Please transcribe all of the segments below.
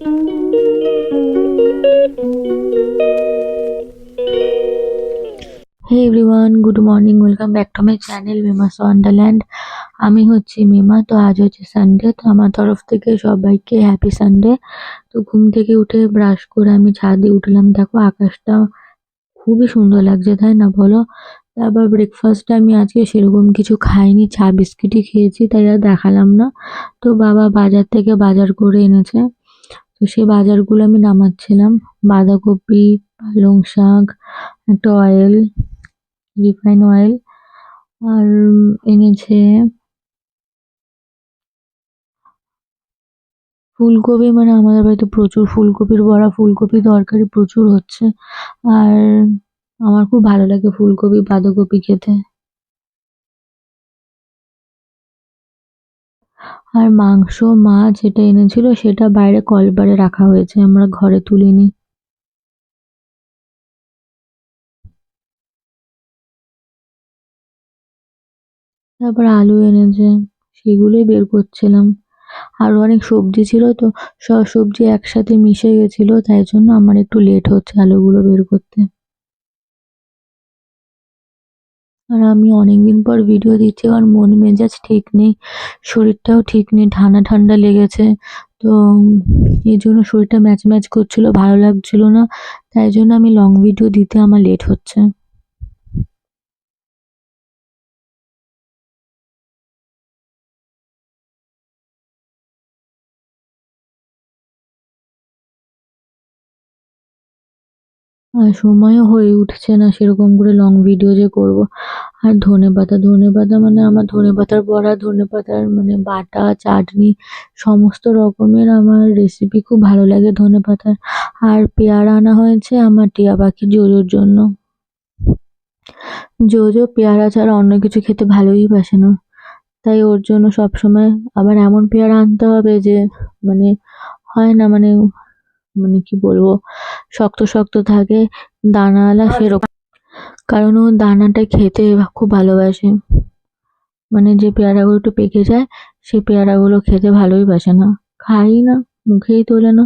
Hey everyone good morning welcome back to my channel Mema's wonderland আমি হচ্ছি মেমা, তো আজ হচ্ছে সানডে তো আমার তরফ থেকে সবাইকে হ্যাপি সানডে তো ঘুম থেকে উঠে ব্রাশ করে আমি ছাদে উঠলাম। দেখো আকাশটা খুবই সুন্দর লাগছে, তাই না বলো? তারপর ব্রেকফাস্টে আমি আজকে সেরকম কিছু খাইনি, চা, বিস্কিটই খেয়েছি, তাই আর দেখালাম না। তো বাবা বাজার থেকে বাজার করে এনেছে। তো সেই বাজারগুলো আমি নামাচ্ছিলাম। বাঁধাকপি, পালং শাক, একটা অয়েল রিফাইন অয়েল আর এনেছে ফুলকপি। মানে আমাদের বাড়িতে প্রচুর ফুলকপির বড়া, ফুলকপি তরকারি প্রচুর হচ্ছে। আর আমার খুব ভালো লাগে ফুলকপি, বাঁধাকপি খেতে। আর মাংস, মাছ যেটা এনেছিল সেটা বাইরে কলবারে রাখা হয়েছে, আমরা ঘরে তুলিনি। তারপর আলু এনেছে, সেগুলোই বের করছিলাম। আরও অনেক সবজি ছিল তো, সব সবজি একসাথে মিশে গেছিল, তাই জন্য আমার একটু লেট হচ্ছে আলুগুলো বের করতে। আর আমি অনেকদিন পর ভিডিও দিচ্ছি আমার মন মেজাজ ঠিক নেই, শরীরটাও ঠিক নেই, ঠান্ডা ঠান্ডা লেগেছে। তো এই জন্য শরীরটা ম্যাচ ম্যাচ করছিল, ভালো লাগছিল না, তাই জন্য আমি লং ভিডিও দিতে আমার লেট হচ্ছে। আর সময়ও হয়ে উঠছে না সেরকম করে লং ভিডিও যে করব। আর ধনেপাতা ধনেপাতা মানে আমার ধনেপাতার বড়া ধনেপাতার মানে বাটা, চাটনি, সমস্ত রকমের আমার রেসিপি খুব ভালো লাগে ধনেপাতার আর পেয়ারা আনা হয়েছে আমার টিয়া পাখি জোজোর জন্য। জোজো পেয়ারা ছাড়া অন্য কিছু খেতে ভালোই বাসে না। তাই ওর জন্য সবসময় আবার এমন পেয়ারা আনতে হবে যে মানে হয় না মানে মানে কি বলব শক্ত শক্ত থাকে দানাওয়ালা সেরকম। কারণ ও দানাটা খেতে খুব ভালোবাসে। মানে যে পেয়ারাগুলো একটু পেকে যায় সেই পেয়ারাগুলো খেতে ভালোই বাসে না। খাই না মুখেই তোলে না।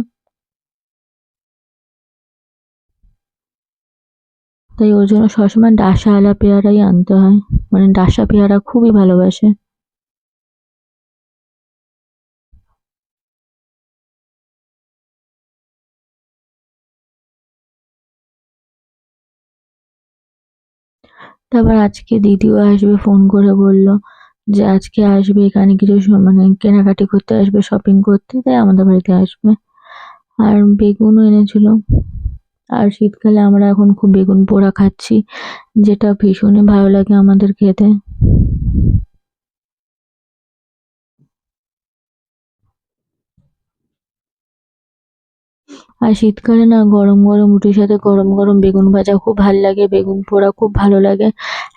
তাই ওর জন্য সবসময় ডাসাওয়ালা পেয়ারাই আনতে হয়। মানে ডাসা পেয়ারা খুবই ভালোবাসে। তারপর আজকে দিদিও আসবে, ফোন করে বলল যে আজকে আসবে, এখানে কিছু মানে কেনাকাটি করতে আসবে শপিং করতে, তাই আমাদের বাড়িতে আসবে। আর বেগুনও এনেছিল। আর শীতকালে আমরা এখন খুব বেগুন পোড়া খাচ্ছি, যেটা ভীষণই ভালো লাগে আমাদের খেতে। আর শীতকালে না গরম গরম রুটির সাথে গরম গরম বেগুন ভাজা খুব ভালো লাগে, বেগুন পোড়া খুব ভালো লাগে।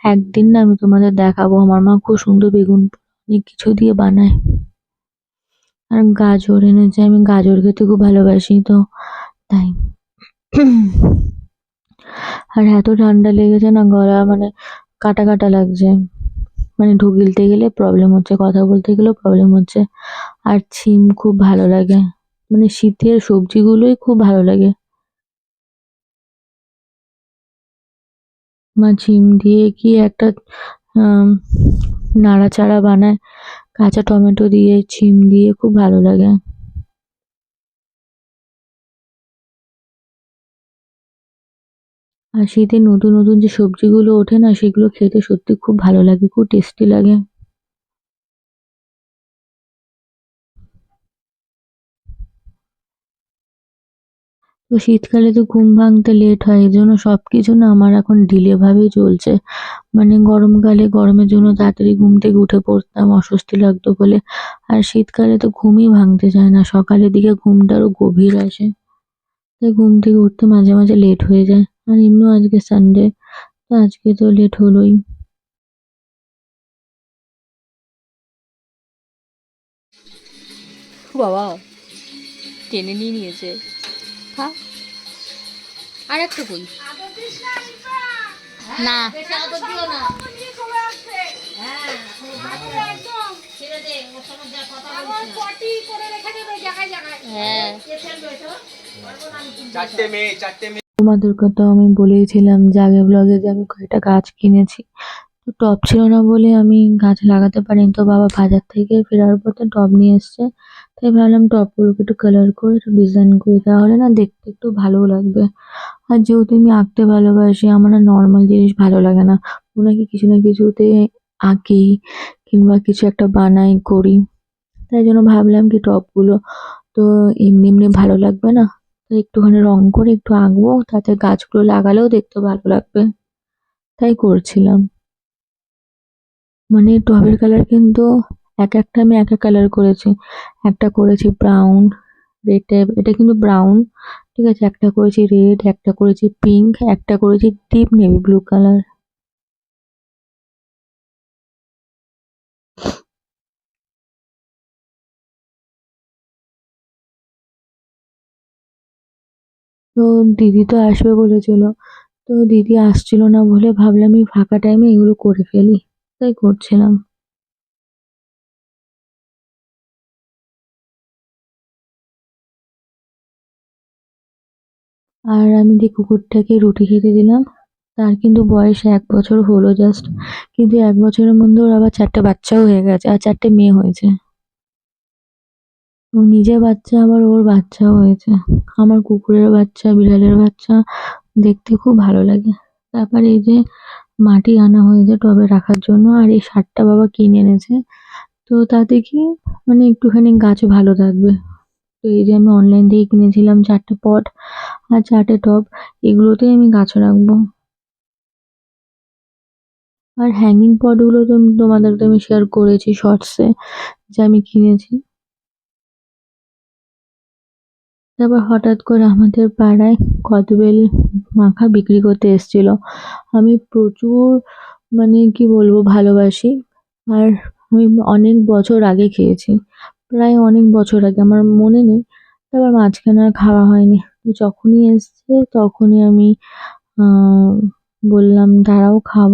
একদিন না আমি তোমাদের দেখাবো, আমার মা খুব সুন্দর বেগুন অনেক কিছু দিয়ে বানায়। আর গাজর এনেছে, আমি গাজর খেতে খুব ভালোবাসি তো, তাই। আর এত ঠান্ডা লেগেছে না, গলা মানে কাটা কাটা লাগছে। মানে ঢুকিলতে গেলে প্রবলেম হচ্ছে, কথা বলতে গেলেও প্রবলেম হচ্ছে। আর ছিম খুব ভালো লাগে। মানে শীতের সবজিগুলোই খুব ভালো লাগে। মা ছিম দিয়ে কি একটা নাড়াচাড়া বানায়, কাঁচা টমেটো দিয়ে ছিম দিয়ে খুব ভালো লাগে। আর শীতে নতুন নতুন যে সবজিগুলো ওঠে না, সেগুলো খেতে সত্যি খুব ভালো লাগে, খুব টেস্টি লাগে। তো শীতকালে তো ঘুম ভাঙতে লেট হয় এই জন্য সব কিছু না আমার এখন ডিলে ভাবেই চলছে। মানে গরমকালে গরমের জন্য তাড়াতাড়ি ঘুম থেকে উঠে পড়তাম, অস্বস্তি লাগতো বলে। আর শীতকালে তো ঘুমই ভাঙতে চায় না, সকালের দিকে ঘুমটা গভীর আসে। তাই ঘুম থেকে উঠতে মাঝে মাঝে লেট হয়ে যায়। আর এমনিও আজকে সানডে তো আজকে তো লেট হলোই। বাবা, টেনে নিয়ে নিয়েছে। খা। আর একটা কই না। হ্যাঁ তোমাদেরকে তো আমি বলেইছিলাম যে আগের ব্লগে যে আমি কয়েকটা গাছ কিনেছি। টব ছিল না বলে আমি গাছ লাগাতে পারিনি। তো বাবা বাজার থেকে ফেরার পথে টব নিয়ে এসছে। তাই ভাবলাম টবগুলোকে একটু কালার করে একটু ডিজাইন করি। তাহলে না দেখতে একটু ভালো লাগবে। আর যেহেতু আমি আঁকতে ভালোবাসি, আমার না নর্মাল জিনিস ভালো লাগে না। ওনাকে কিছু না কিছুতে আঁকি কিংবা কিছু একটা বানাই, করি। তাই জন্য ভাবলাম কি টবগুলো তো এমনি এমনি ভালো লাগবে না। তো একটুখানি রং করে একটু আঁকবো। তাতে গাছগুলো লাগালেও দেখতে ভালো লাগবে। তাই করছিলাম। মানে টবের কালার কিন্তু এক একটা আমি এক এক কালার করেছি। একটা করেছি ব্রাউন রেড এটা কিন্তু ব্রাউন ঠিক আছে? একটা করেছি রেড একটা করেছি পিঙ্ক একটা করেছি ডিপ নেভি ব্লু কালার তো দিদি তো আসবে বলেছিল। তো দিদি আসছিল না বলে ভাবলাম এই ফাঁকা টাইমে এগুলো করে ফেলি। তাই করছিলাম আর আমি যে কুকুরটাকে রুটি খেতে দিলাম, তার কিন্তু বয়স এক বছর হলো জাস্ট কিন্তু এক বছরের মধ্যে ওর আবার চারটে বাচ্চাও হয়ে গেছে, আর চারটে মেয়ে হয়েছে। ও নিজে বাচ্চা, আবার ওর বাচ্চাও হয়েছে। আমার কুকুরের বাচ্চা, বিড়ালের বাচ্চা, দেখতে খুব ভালো লাগে। তারপর এই যে মাটি আনা হয়েছে টবে রাখার জন্য, আর এই সারটা বাবা কিনে এনেছে। তো তাতে কি মানে একটুখানি গাছ ভালো থাকবে। তো এই যে আমি অনলাইন থেকে কিনেছিলাম চারটে পট আর চারটে টব, এগুলোতেই আমি গাছ রাখব। আর হ্যাঙ্গিং পটগুলো তো তোমাদেরকে আমি শেয়ার করেছি শর্টসে যে আমি কিনেছি। তারপর হঠাৎ করে আমাদের পাড়ায় কদবেল মাখা বিক্রি করতে এসেছিল। আমি প্রচুর মানে কি বলব, ভালোবাসি। আর আমি অনেক বছর আগে খেয়েছি। প্রায় অনেক বছর আগে, আমার মনে নেই। তারপর মাঝখানে আর খাওয়া হয়নি। যখনই এসছে, তখনই আমি বললাম, দাঁড়াও, খাব।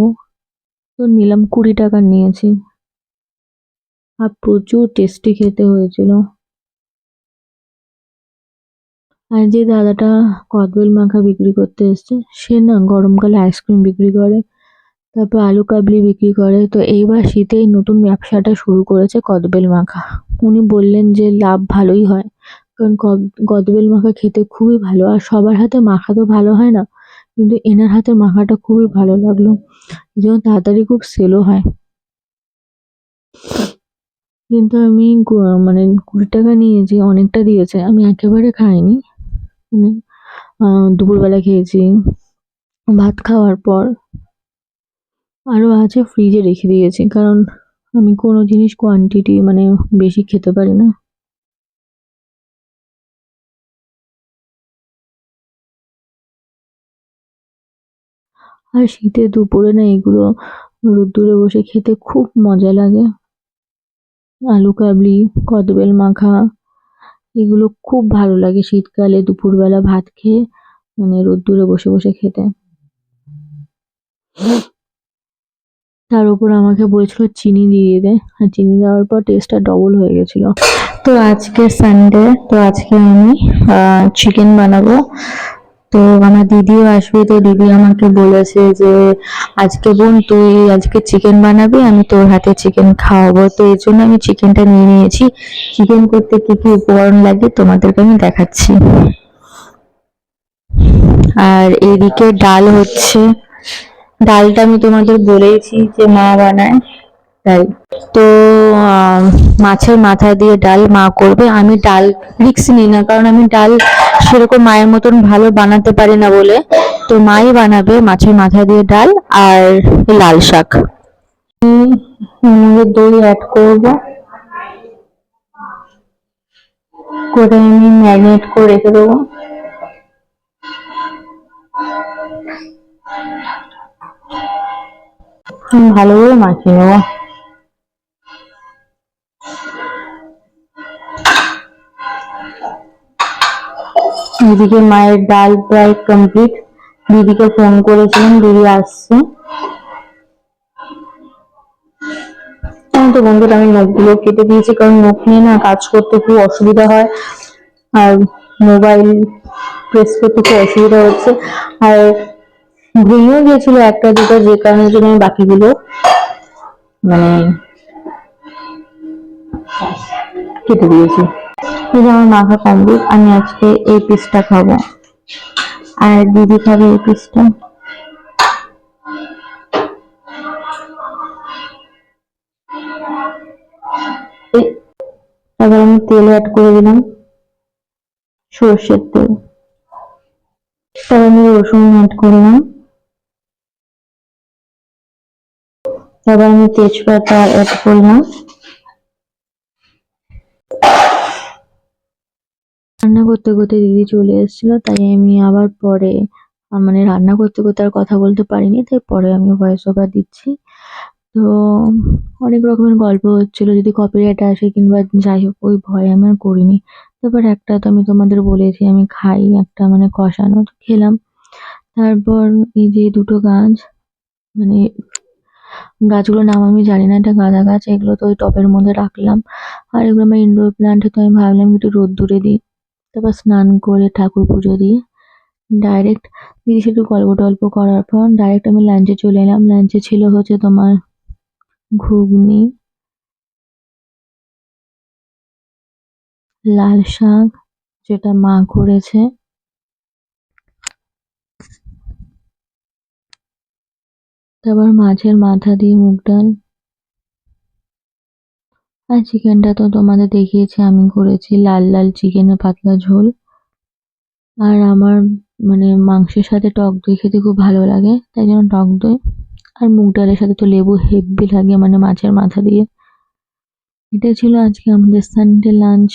তো নিলাম কুড়ি টাকা নিয়েছি। আর প্রচুর টেস্টি খেতে হয়েছিল। আর যে দাদাটা কদবেল মাখা বিক্রি করতে এসছে, সে না গরমকালে আইসক্রিম বিক্রি করে, তারপর আলু কাবলি বিক্রি করে। তো এইবার শীতে নতুন ব্যবসাটা শুরু করেছে কদবেল মাখা। উনি বললেন যে লাভ ভালোই হয়, কারণ কদ- কদবেল মাখা খেতে খুবই ভালো। আর সবার হাতে মাখা তো ভালো হয় না, কিন্তু এনার হাতে মাখাটা খুবই ভালো লাগল। জন্য তাড়াতাড়ি খুব সেলও হয়। কিন্তু আমি মানে কুড়ি টাকা নিয়েছি অনেকটা দিয়েছে, আমি একেবারে খাইনি। দুপুরবেলা খেয়েছি, ভাত খাওয়ার পর আরও আছে ফ্রিজে রেখে দিয়েছি, কারণ আমি কোনো জিনিস কোয়ান্টিটি মানে বেশি খেতে পারি না। আর শীতে দুপুরে না এগুলো রোদ্দুরে বসে খেতে খুব মজা লাগে। আলু কাবলি, কদবেল মাখা এগুলো খুব ভালো লাগে শীতকালে, দুপুরবেলা ভাত খেয়ে মানে রোদ্দুরে বসে বসে খেতে। তার উপর আমাকে বলেছিল চিনি দিয়ে দে। আর চিনি দেওয়ার পর টেস্টটা ডবল হয়ে গেছিল। তো আজকে সানডে তো আজকে আমি চিকেন বানাবো। তো আমার দিদিও আসবে, তো দিদি আমাকে বলেছে যে, আজকে বোন, তুই আজকে চিকেন বানাবি, আমি তোর হাতে চিকেন খাওয়াবো। তো এই জন্য আমি চিকেনটা নিয়ে নিয়েছি। চিকেন করতে কি কি উপকরণ লাগে তোমাদেরকে আমি দেখাচ্ছি। আর এদিকে ডাল হচ্ছে। ডালটা আমি তোমাদের বলেইছি যে মা বানায় তাই তো মাছের মাথা দিয়ে ডাল মা করবে। আমি ডাল রিক্স নিই না, কারণ আমি ডাল সেরকম মায়ের মতন ভালো বানাতে পারি না বলে তো মাই বানাবে মাছের মাথা দিয়ে ডাল আর লাল শাক। উম, দই অ্যাড করব। করে আমি ম্যারিনেট করে রেখে দেবো। ভালো করে মাখিয়ে নেব। এদিকে মায়ের ডাল প্রায় কমপ্লিট দিদিকে ফোন করেছিলাম, দিদি আসছে। তো বন্ধুরা, আমি নখগুলো কেটে দিয়েছি, কারণ নখ নিয়ে না কাজ করতে খুব অসুবিধা হয়। আর মোবাইল প্রেস করতে খুব অসুবিধা হচ্ছে। আর ভেঙেও গিয়েছিল একটা, দুটো, যে কারণের জন্য আমি বাকিগুলো মানে কেটে দিয়েছি। এই যে আমার মাখা কমপ্লিট আমি আজকে এই পিসটা খাব। আর দিদি খাবে এই পিসটা তারপর আমি তেল অ্যাড করে দিলাম, সর্ষের তেল। তারপর আমি রসুন অ্যাড করলাম তারপর আমি তেজপাতা অ্যাড করলাম। রান্না করতে করতে দিদি চলে এসেছিল, তাই আমি আবার পরে মানে রান্না করতে করতে আর কথা বলতে পারিনি, তাই পরে আমি ভয়েস ওভার দিচ্ছি। তো অনেক রকমের গল্প হচ্ছিল, যদি কপিরাইট আসে কিংবা যাই হোক, ওই ভয় আমি আর করিনি। তারপর একটা তো আমি তোমাদের বলেছি, আমি খাই, একটা মানে কষানো, তো খেলাম। তারপর এই যে দুটো গাছ মানে গাছগুলোর নাম আমি জানি না, এটা গাঁদা গাছ, এগুলো তো ওই টবের মধ্যে রাখলাম। আর এগুলো আমার ইনডোর প্ল্যান্ট তো আমি ভাবলাম একটু রোদ্দুরে দিই। তারপর স্নান করে ঠাকুর পুজো দিয়ে ডাইরেক্ট দিদির সাথে গল্প টল্প করার পর ডাইরেক্ট আমি লাঞ্চে চলে এলাম। লাঞ্চে ছিল হচ্ছে তোমার ঘুগনি, লাল শাক যেটা মা করেছে। তারপর মাছের মাথা দিয়ে মুগ ডাল। আর চিকেনটা তো তোমাদের দেখিয়েছি, আমি করেছি লাল লাল চিকেনের পাতলা ঝোল। আর আমার মানে মাংসের সাথে টক দই খেতে খুব ভালো লাগে, তাই জন্য টক দই। আর মুগ ডালের সাথে তো লেবু হেব্বি লাগে মানে মাছের মাথা দিয়ে। এটা ছিল আজকে আমাদের সানডে লাঞ্চ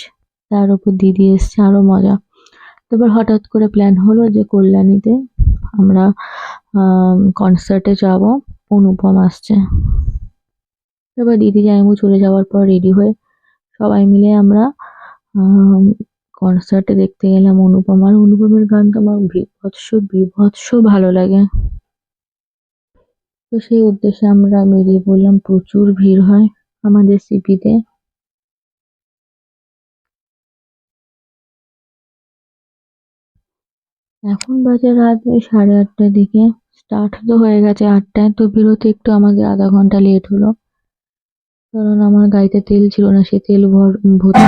তার উপর দিদি এসছে, আরও মজা। তারপর হঠাৎ করে প্ল্যান হলো যে কল্যাণীতে আমরা কনসার্টে যাব, অনুপম আসছে। তারপর দিদি জামাইবাবু চলে যাওয়ার পর রেডি হয়ে সবাই মিলে আমরা কনসার্টে দেখতে গেলাম অনুপম। আর অনুপমের গান তো আমার বিভৎস বিভৎস ভালো লাগে। তো সেই উদ্দেশ্যে আমরা বেরিয়ে পড়লাম। প্রচুর ভিড় হয় আমাদের সিপিতে। এখন বাজে রাত ওই সাড়ে আটটার দিকে। স্টার্ট তো হয়ে গেছে আটটায়, তো বেরোতে একটু আমাদের আধা ঘণ্টা লেট হলো। কারণ আমার গাড়িতে তেল ছিল না সে তেল ভর ভর্তি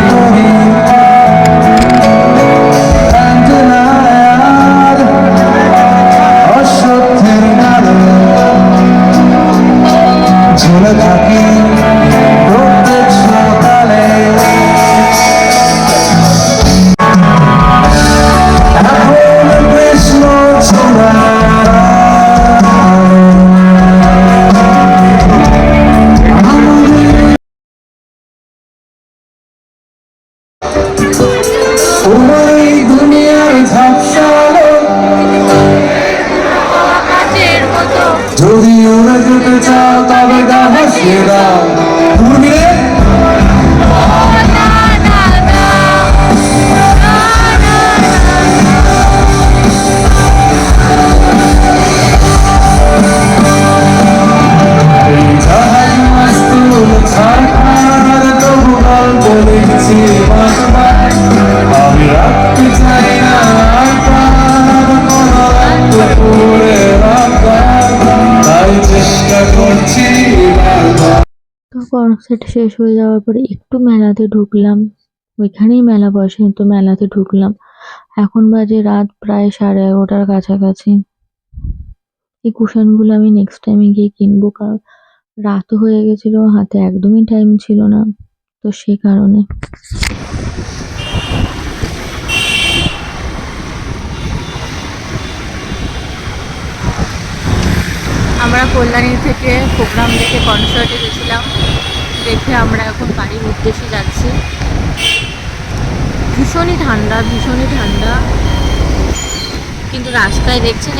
যদি উড়ে যেতে চাও তবে গা ভাসিয়ে দাও। ঘুরবে কনসার্ট শেষ হয়ে যাওয়ার পরে একটু মেলাতে ঢুকলাম। ওইখানেই মেলা বসে, তো মেলাতে ঢুকলাম। এখন বাজে রাত প্রায় সাড়ে এগারোটার কাছাকাছি। এই কুশনগুলো আমি নেক্সট টাইমে গিয়ে কিনবো, কারণ রাতও হয়ে গেছিল, হাতে একদমই টাইম ছিল না, তো সে কারণে। আমরা কল্যাণী থেকে প্রোগ্রাম দেখে কনসার্টে গেছিলাম দেখে আমরা এখন বাড়ির উদ্দেশ্যে যাচ্ছি। ভীষণই ঠান্ডা ভীষণই ঠান্ডা। কিন্তু রাস্তায় দেখছেন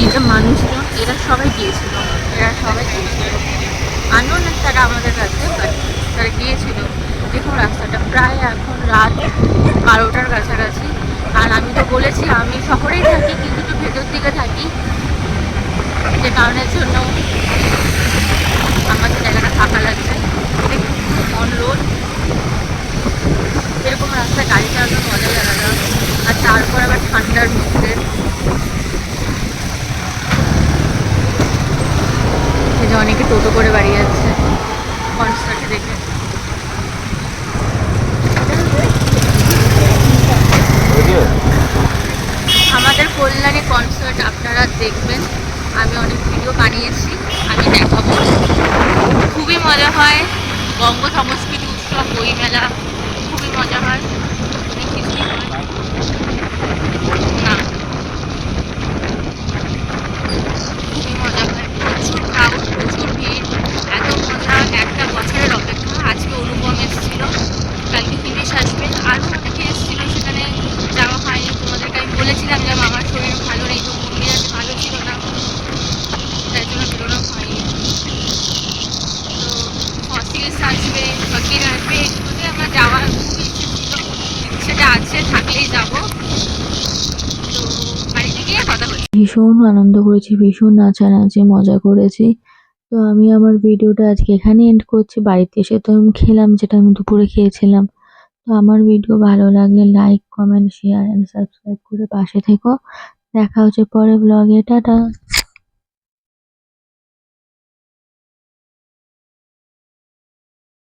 এই যে মানুষজন, এরা সবাই গিয়েছিল। এরা সবাই গিয়েছিল। আনন্দ তারা আমাদের কাছে বাট তারা গিয়েছিল। দেখুন রাস্তাটা, প্রায় এখন রাত বারোটার কাছাকাছি। আর আমি তো বলেছি, আমি শহরেই থাকি, কিন্তু একটু ভেতর দিকে থাকি। যে কারণের জন্য আমাদের জায়গাটা ফাঁকা লাগছে অন রোড এরকম রাস্তায় গাড়ি চালানোর মজাই আলাদা আর তারপর আবার ঠান্ডার মধ্যে এই যে অনেকে টোটো করে বাড়ি যাচ্ছে কনসার্ট দেখে আমাদের কল্যাণী কনসার্ট আপনারা দেখবেন আমি অনেক ভিডিও বানিয়েছি আমি দেখাবো খুবই মজা হয় বঙ্গ সংস্কৃতি উৎসব বইমেলা খুবই মজা হয়। অনেক কিছুই না, খুবই মজা হয়। প্রচুর ক্রাউড প্রচুর এত মজা একটা বছরের অপেক্ষা। আজকে অনুপম এসেছিল, কালকে হিমেশ আসবে। আরও অনেকে এসেছিল সেখানে যাওয়া হয়নি। তোমাদেরকে আমি বলেছিলাম যে আমার শরীর ভালো নেই, তো মন মেজাজ ভালো ছিল না। তাই জন্য বেরোনো হয়নি। তো ফসিলস আসবে ফকির আসবে এগুলোতে আমার যাওয়ার খুব ইচ্ছে ছিল ইচ্ছেটা আছে থাকলেই যাব তো বাড়িতে গিয়ে কথা হচ্ছে ভীষণ আনন্দ করেছি, ভীষণ নাচানাচি, মজা করেছি। তো আমি আমার ভিডিওটা আজকে এখানে এন্ড করছি। বাড়িতে এসে তো আমি খেলাম, যেটা আমি দুপুরে খেয়েছিলাম। তো আমার ভিডিও ভালো লাগলে like comment share and subscribe করে পাশে থেকো। দেখা হচ্ছে পরে ব্লগে টাটা।